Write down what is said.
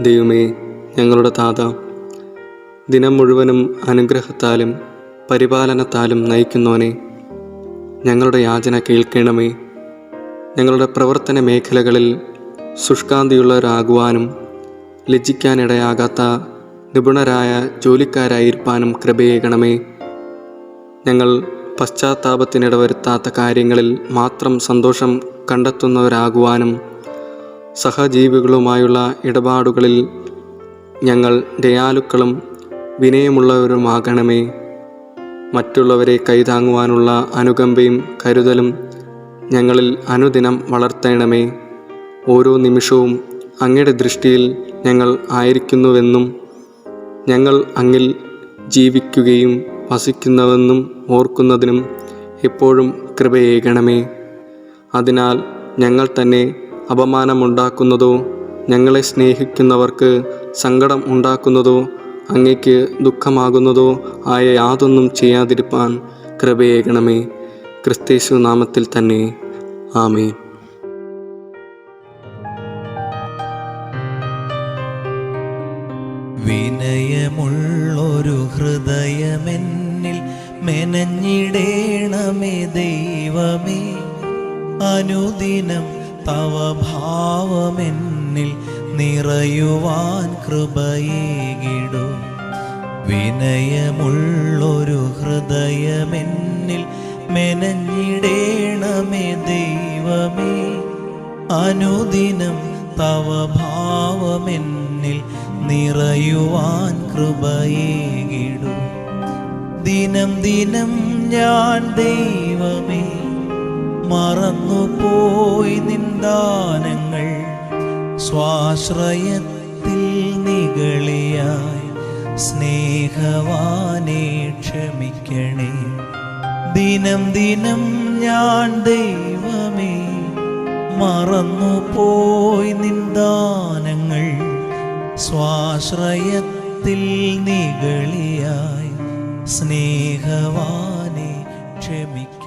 ദൈവമേ ഞങ്ങളുടെ താത ദിനം മുഴുവനും അനുഗ്രഹത്താലും പരിപാലനത്താലും നയിക്കുന്നവനെ ഞങ്ങളുടെ യാചന കേൾക്കണമേ. ഞങ്ങളുടെ പ്രവർത്തന മേഖലകളിൽ ശുഷ്കാന്തിയുള്ളവരാകുവാനും ലജ്ജിക്കാനിടയാകാത്ത നിപുണരായ ജോലിക്കാരായിരിക്കാനും കൃപയേകണമേ ഞങ്ങൾ പശ്ചാത്താപത്തിനിടവരുത്താത്ത കാര്യങ്ങളിൽ മാത്രം സന്തോഷം കണ്ടെത്തുന്നവരാകുവാനും സഹജീവികളുമായുള്ള ഇടപാടുകളിൽ ഞങ്ങൾ ദയാലുക്കളും വിനയമുള്ളവരുമാകണമേ. മറ്റുള്ളവരെ കൈതാങ്ങുവാനുള്ള അനുകമ്പയും കരുതലും ഞങ്ങളിൽ അനുദിനം വളർത്തണമേ. ഓരോ നിമിഷവും അങ്ങയുടെ ദൃഷ്ടിയിൽ ഞങ്ങൾ ആയിരിക്കുന്നുവെന്നും ഞങ്ങൾ അങ്ങിൽ ജീവിക്കുകയും വസിക്കുന്നുവെന്നും ഓർക്കുന്നതിനും എപ്പോഴും കൃപയേകണമേ. അതിനാൽ ഞങ്ങൾ തന്നെ അപമാനമുണ്ടാക്കുന്നതോ ഞങ്ങളെ സ്നേഹിക്കുന്നവർക്ക് സങ്കടം ഉണ്ടാക്കുന്നതോ അങ്ങയ്ക്ക് ദുഃഖമാകുന്നതോ ആയ യാതൊന്നും ചെയ്യാതിരിപ്പാൻ കൃപയേകണമേ ക്രിസ്തേശു നാമത്തിൽ തന്നെ. ആമേൻ. വിനയമുള്ളൊരു ഹൃദയമെന്നിൽ മെനഞ്ഞിടേണമേ ദൈവമേ. അനുദിനം തവ ഭാവമെന്നിൽ നിറയുവാൻ കൃപയേകിടു. വിനയമുള്ളൊരു ഹൃദയമെന്നിൽ മെനഞ്ഞിടേണമേ ദൈവമേ. അനുദിനം തവ ഭാവമെന്നിൽ നിറയുവാൻ കൃപയേകിടു. ദിനം ദിനം ഞാൻ ദൈവമേ. മറന്നുപോയി നിന്ദാനങ്ങൾ. സ്വാശ്രയത്തിൽ നികളിയായി സ്നേഹവാനെ ക്ഷമിക്കണേ. ദിനം ദിനം ഞാൻ ദൈവമേ മറന്നുപോയി നിന്ദാനങ്ങൾ. സ്വാശ്രയത്തിൽ നികളിയായി സ്നേഹവാനെ ക്ഷമിക്ക